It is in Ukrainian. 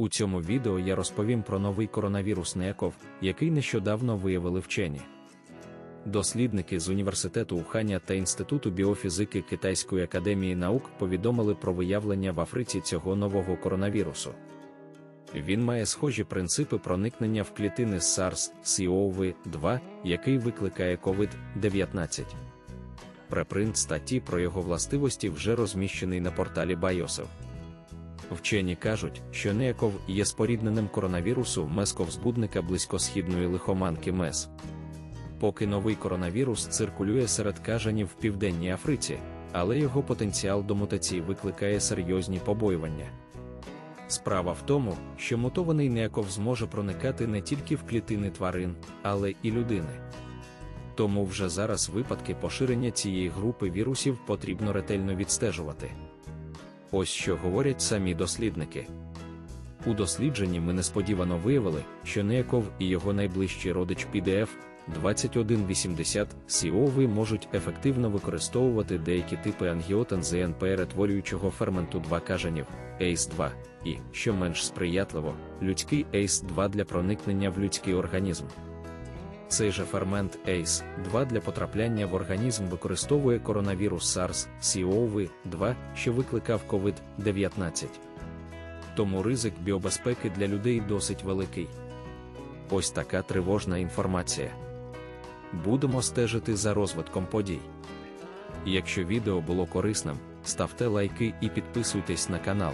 У цьому відео я розповім про новий коронавірус НЕКОВ, який нещодавно виявили вчені. Дослідники з університету Уханя та Інституту біофізики Китайської академії наук повідомили про виявлення в Африці цього нового коронавірусу. Він має схожі принципи проникнення в клітини SARS-CoV-2, який викликає COVID-19. Препринт статті про його властивості вже розміщений на порталі Biosov. Вчені кажуть, що неяков є спорідненим коронавірусу месков-збудника близькосхідної лихоманки МЕС. Поки новий коронавірус циркулює серед кажанів в Південній Африці, але його потенціал до мутацій викликає серйозні побоювання. Справа в тому, що мутований неяков зможе проникати не тільки в клітини тварин, але і людини. Тому вже зараз випадки поширення цієї групи вірусів потрібно ретельно відстежувати. Ось що говорять самі дослідники. У дослідженні ми несподівано виявили, що Неяков і його найближчий родич PDF 2180 COV можуть ефективно використовувати деякі типи ангіотензин перетворюючого ферменту 2 кажанів ACE2 і, що менш сприятливо, людський ACE2 для проникнення в людський організм. Цей же фермент ACE2 для потрапляння в організм використовує коронавірус SARS-CoV-2, що викликав COVID-19. Тому ризик біобезпеки для людей досить великий. Ось така тривожна інформація. Будемо стежити за розвитком подій. Якщо відео було корисним, ставте лайки і підписуйтесь на канал.